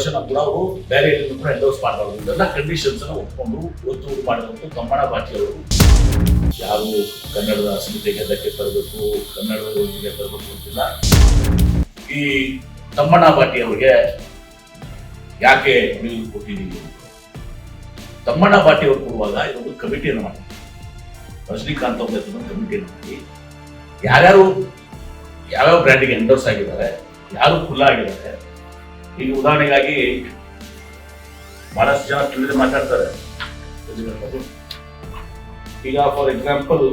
ವರ್ಷ ಕೂಡ ಅವರು ಬೇರೆ ಕೂಡ ಎಂಡೋಸ್ ಮಾಡಬಾರ್ದು ಇದೆಲ್ಲ ಕಂಡೀಷನ್ಸ್ ಅನ್ನ ಒಪ್ಕೊಂಡು ಒತ್ತು ಮಾಡಿದಂತ ತಮ್ಮಣ್ಣ ಬಾಕಿ ಅವರು ಯಾರು ಕನ್ನಡದ ಅಸ್ಮಿತೆಗೆ ಅದಕ್ಕೆ ತರಬೇಕು, ಕನ್ನಡದ ರೋಗಿಗೆ ತರಬೇಕು ಅಂತಿಲ್ಲ. ಈ ತಮ್ಮಣ್ಣ ಪಾಟಿ ಅವರಿಗೆ ಯಾಕೆ ನೀವು ಕೊಟ್ಟಿದ್ದೀವಿ ತಮ್ಮಣ್ಣ ಪಾಟಿ ಅವರು ಕೊಡುವಾಗ ಇದೊಂದು ಕಮಿಟಿಯನ್ನು ಮಾಡಿ ರಜನಿಕಾಂತ್ ಅವ್ರ ಕಮಿಟಿಯನ್ನು ಮಾಡಿ. ಯಾರ್ಯಾರು ಯಾವ್ಯಾವ ಬ್ರ್ಯಾಂಡಿಗೆ ಎಂಡೋರ್ಸ್ ಆಗಿದ್ದಾರೆ, ಯಾರು ಖುಲ್ಲ ಆಗಿದ್ದಾರೆ ಈಗ ಉದಾಹರಣೆಗಾಗಿ ಬಹಳಷ್ಟು ಜನ ತಿಳಿದು ಮಾತಾಡ್ತಾರೆ. ಈಗ ಫಾರ್ ಎಕ್ಸಾಂಪಲ್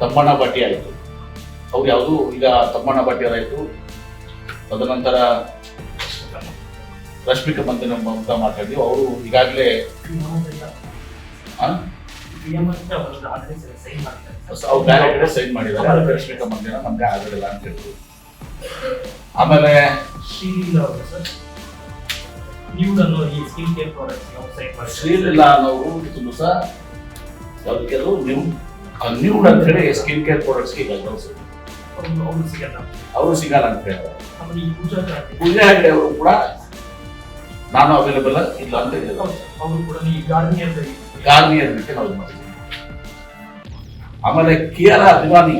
ತಮ್ಮಣ್ಣ ಬಾಟಿ ಆಯಿತು. ಅವ್ರು ಯಾವುದು? ಈಗ ತಮ್ಮಣ್ಣ ಬಾಟಿ ಅವರಾಯಿತು ತದನಂತರ ರಶ್ಮಿಕಾ ಮಂದಿನ ಅಂತ ಮಾತಾಡಿದ್ವಿ. ಅವರು ಈಗಾಗಲೇ ಸೈನ್ ಮಾಡಿದ್ದಾರೆ. ರಶ್ಮಿಕಾ ಮಂದಿನ ನಮ್ಗೆ ಆಗಲಿಲ್ಲ ಅಂತ ಹೇಳಿದ್ರು ಆಮೇಲೆ ಶ್ರೀಲಿಲ್ಲ ಅನ್ನೋರು ಇದು ಸಹ ಯಾವ್ದು ಕೆಲವು ನ್ಯೂ ನ್ಯೂಡ್ ಅಂತ ಹೇಳಿ ಸ್ಕಿನ್ ಕೇರ್ ಪ್ರಾಡಕ್ಟ್ಸ್ ಈಗ ಅವರು ಸಿಗಲ್ಲ. ಅಂತ ಹೇಳಿದ್ದಾರೆ ಪೂಜಾ ಹೆಗ್ಡೆ ಅವರು ಕೂಡ ನಾನು ಅವೈಲೇಬಲ್ ಇಲ್ಲ ಅಂತ ಹೇಳಿದ್ರು. ಗಾರ್ನಿಯರ್ ಬಿಟ್ಟು ನಾವು ಮಾಡ್ತೀವಿ ಆಮೇಲೆ ಕೆ ಆರ್ ಅಭಿಮಾನಿ,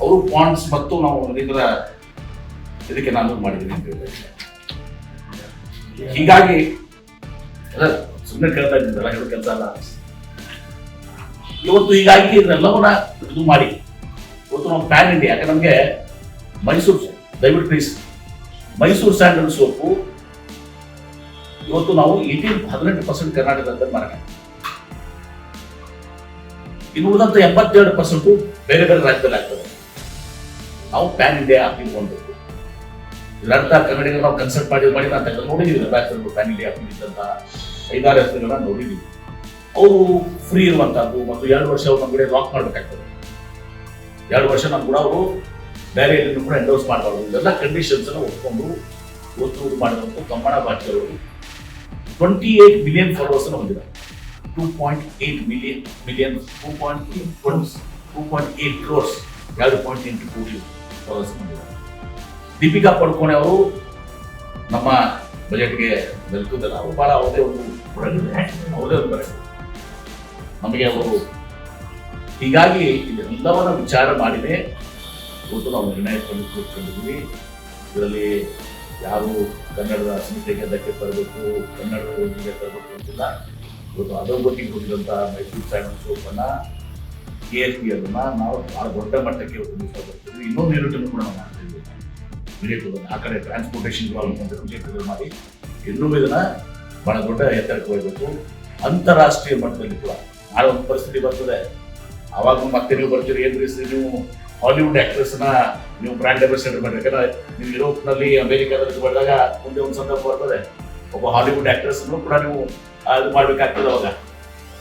ಅವರು ಪಾಯಿಂಟ್ಸ್ ಮತ್ತು ನಾವು ಇದರ ಇದಕ್ಕೆ ನಾನು ಮಾಡಿದ್ದೀನಿ ಅಂತ ಹೇಳಿದ್ರೆ ಹೀಗಾಗಿ ಸುಮ್ಮನೆ ಕೇಳ್ತಾ ಇದ್ದಿದ್ದಲ್ಲ ಹೇಳೋ ಕೆಲಸ ಅಲ್ಲ. ಇವತ್ತು ಹೀಗಾಗಿ ಇದನ್ನೆಲ್ಲವನ್ನ ಇದು ಮಾಡಿ. ಇವತ್ತು ನಾವು ಪ್ಯಾನ್ ಇಂಡಿಯಾ ಯಾಕೆ ನಮಗೆ ಮೈಸೂರು ದಯವಿಟ್ಟು ಪ್ಲೀಸ್ ಮೈಸೂರು ಸ್ಯಾಂಡಲ್ ಸೋಪು ಇವತ್ತು ನಾವು ಏಯ್ಟೀನ್ ಹದಿನೆಂಟು ಪರ್ಸೆಂಟ್ ಕರ್ನಾಟಕದಲ್ಲಿ ಮಾರಾಟ ಇನ್ನು ಉಳಿದಂತ ಎಪ್ಪತ್ತೆರಡು ಪರ್ಸೆಂಟು ಬೇರೆ ಬೇರೆ ರಾಜ್ಯದಲ್ಲಿ ಆಗ್ತದೆ. ನಾವು ಪ್ಯಾನ್ ಇಂಡಿಯಾ ತಿಳ್ಕೊಳ್ಬೇಕು ಇದರರ್ಥ ಕನ್ನಡಿಗರು ನಾವು ಕನ್ಸಲ್ಟ್ ಮಾಡಿ ಮಾಡಿ ನಾನು ತೆಗೆದು ನೋಡಿದೀವಿ ರಾಜ್ಯದಲ್ಲಿ ಪ್ಯಾನ್ ಇಂಡಿಯಾ ಅಂತ ಐದಾರು ಹೆಸರುಗಳನ್ನ ನೋಡಿದೀವಿ. ಅವರು ಫ್ರೀ ಇರುವಂತಹದ್ದು ಮತ್ತು ಎರಡು ವರ್ಷ ಅವ್ರು ಕಡೆ ಲಾಕ್ ಮಾಡ್ಬೇಕಾಗ್ತದೆ. ಎರಡು ವರ್ಷ ನಮ್ಮ ಕೂಡ ಅವರು ಬೇರೆ ಇದನ್ನು ಕೂಡ ಎಂಡೋಸ್ ಮಾಡಬಾರ್ದು. ಇದೆಲ್ಲ ಕಂಡೀಷನ್ಸ್ ಅನ್ನು ಒಪ್ಕೊಂಡು ಒತ್ತು ಮಾಡಿದಂತ ಕಮ್ಮಣ ಅವರು ಟ್ವೆಂಟಿ ಏಟ್ ಮಿಲಿಯನ್ ಫಾಲೋವರ್ಸ್ ಅನ್ನು ಹೊಂದಿದ್ದಾರೆ. Two point million point two point eight crores ಎರಡು ಪಾಯಿಂಟ್ ಎಂಟು ಕೋಟಿ ಫಾಲೋವರ್ಸ್ ಮಾಡಿದ್ದಾರೆ ದೀಪಿಕಾ ಪಡ್ಕೋಣೆ ಅವರು ನಮ್ಮ ಬಜೆಟ್ಗೆ ಬೆಲ್ಕುದಲ್ಲ ಅವರು ಭಾಳ ಅವರದೇ ಒಂದು ಅವರದೇ ಒಂದು ಬರಬೇಕು ನಮಗೆ ಅವರು ಹೀಗಾಗಿ ಇದೆಲ್ಲವನ್ನು ವಿಚಾರ ಮಾಡಿದೆ ಇವತ್ತು ನಾವು ನಿರ್ಣಯ ತೆಗೆದುಕೊಂಡಿದ್ದೀವಿ. ಇದರಲ್ಲಿ ಯಾರು ಕನ್ನಡದ ಅಸ್ಮಿತೆಗೆ ಅದಕ್ಕೆ ತರಬೇಕು, ಕನ್ನಡದ ರೋಗಿಗೆ ತರಬೇಕು ಅಂತಿಲ್ಲ. ಇವತ್ತು ಅಧೋಗತಿಗೆ ಹೋಗಿದಂಥ ಮೈಸೂರು ಸ್ಯಾಂಡಲ್ ಓಪನ್ನ ಕೆ ಎಸ್ ಪಿ ಅದನ್ನ ನಾವು ಬಹಳ ದೊಡ್ಡ ಮಟ್ಟಕ್ಕೆ ಬರ್ತೀವಿ. ಇನ್ನೊಂದು ಯೂನಿಟನ್ನು ಕೂಡ ನಾವು ಮಾಡ್ತಾ ವಿಜಯಪುರ ಆ ಕಡೆ ಟ್ರಾನ್ಸ್ಪೋರ್ಟೇಷನ್ ಪ್ರಾಬ್ಲಮ್ ಮಾಡಿ ಇನ್ನೂ ಇದನ್ನ ಬಹಳ ದೊಡ್ಡ ಎತ್ತರಕ್ಕೆ ಹೋಗಬೇಕು. ಅಂತಾರಾಷ್ಟ್ರೀಯ ಮಟ್ಟದಲ್ಲಿ ಕೂಡ ನಾಳೆ ಒಂದು ಪರಿಸ್ಥಿತಿ ಬರ್ತದೆ. ಅವಾಗ ಮತ್ತೆ ನೀವು ಬರ್ತೀರಿ, ಏನ್ರಿ ನೀವು ಹಾಲಿವುಡ್ ಆಕ್ಟ್ರೆಸ್ನ ನೀವು ಬ್ರ್ಯಾಂಡ್ ಅಂಬಾಸಿಡರ್ ಮಾಡಿ ಯಾಕಂದ್ರೆ ನೀವು ಯುರೋಪ್ನಲ್ಲಿ ಅಮೆರಿಕಾದಲ್ಲಿ ಬಂದಾಗ ಮುಂದೆ ಒಂದು ಸಂದರ್ಭ ಬರ್ತದೆ. ಒಬ್ಬ ಹಾಲಿವುಡ್ ಆಕ್ಟ್ರೆಸ್ ಕೂಡ ನೀವು ಇದು ಮಾಡ್ಬೇಕಾಗ್ತದೆ ಅವಾಗ.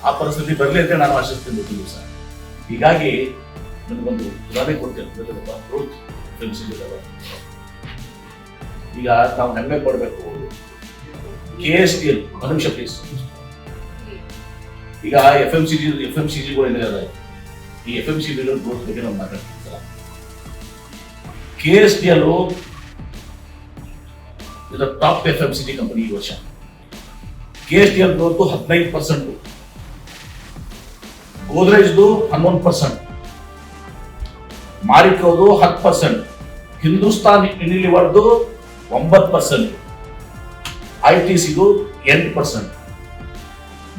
ಆ ಪರಿಸ್ಥಿತಿ ಬರಲಿ ಅಂತ ನಾನು ಆಶಿಸ್ತೀನಿ ಇವತ್ತು ದಿವಸ. ಹೀಗಾಗಿ ನನಗೊಂದು ಉದಾಹರಣೆ ಕೊಡ್ತೇನೆ ಗ್ರೋತ್ ಫಿಲ್ಮ್ಸ್ ಈಗ ನಾವು ಹೆಮ್ಮೆ ಕೊಡಬೇಕು ಕೆ ಎಸ್ ಟಿ ಎಲ್ ಒಂದು ನಿಮಿಷ ಪ್ಲೀಸ್ ಈಗ F M C G F M C ಜಿಗಳು ಏನಿದೆ ಈ ಎಫ್ ಎಂ ಸಿ ಜಿಗಳ ಗ್ರೋತ್ ಬಗ್ಗೆ ನಾವು ಮಾತಾಡ್ತೀವಿ ಕೆ ಎಸ್ ಟಿ ಎಲ್ ಇದು top F M C G company ಈ ವರ್ಷ. K S T L growth ಹದಿನೈದು ಪರ್ಸೆಂಟ್ ಗೋದ್ರೇಜ್ದು ಹನ್ನೊಂದು ಪರ್ಸೆಂಟ್ ಮಾರಿಕೋದು ಹತ್ತು ಪರ್ಸೆಂಟ್ ಹಿಂದೂಸ್ತಾನ್ ಯುನಿಲಿವರ್ದು ಒಂಬತ್ತು ಪರ್ಸೆಂಟ್ ಐ ಟಿ ಸಿದು ಎಂಟು ಪರ್ಸೆಂಟ್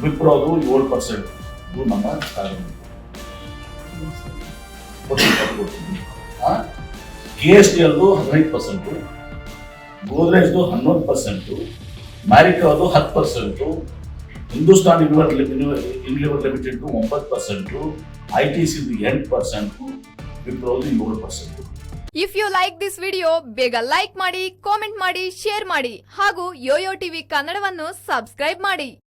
ವಿಪ್ರೋದು ಏಳು ಪರ್ಸೆಂಟ್ ಇದು ನಮ್ಮ ಕೆ ಎಸ್ ಟಿ ಎಲ್ದು ಹದಿನೈದು ಪರ್ಸೆಂಟು ಗೋದ್ರೇಜ್ದು ಹನ್ನೊಂದು ಪರ್ಸೆಂಟು ಮ್ಯಾರಿಕೋದು ಹತ್ತು ಪರ್ಸೆಂಟು ಹಿಂದೂಸ್ತಾನ್ ಯುನಿವರ್ ಯುನಿಲಿವರ್ ಲಿಮಿಟೆಡ್ ಒಂಬತ್ತು ಪರ್ಸೆಂಟು ಐ ಟಿ ಸಿದು ಎಂಟು ಪರ್ಸೆಂಟು ವಿಪ್ರೋದು ಏಳು percent if you like this video ಬೇಗ ಲೈಕ್ ಮಾಡಿ ಕಾಮೆಂಟ್ ಮಾಡಿ ಶೇರ್ ಮಾಡಿ, ಹಾಗೂ ಯೋಯೋ ಟಿವಿ ಕನ್ನಡವನ್ನು ಸಬ್ಸ್ಕ್ರೈಬ್ ಮಾಡಿ.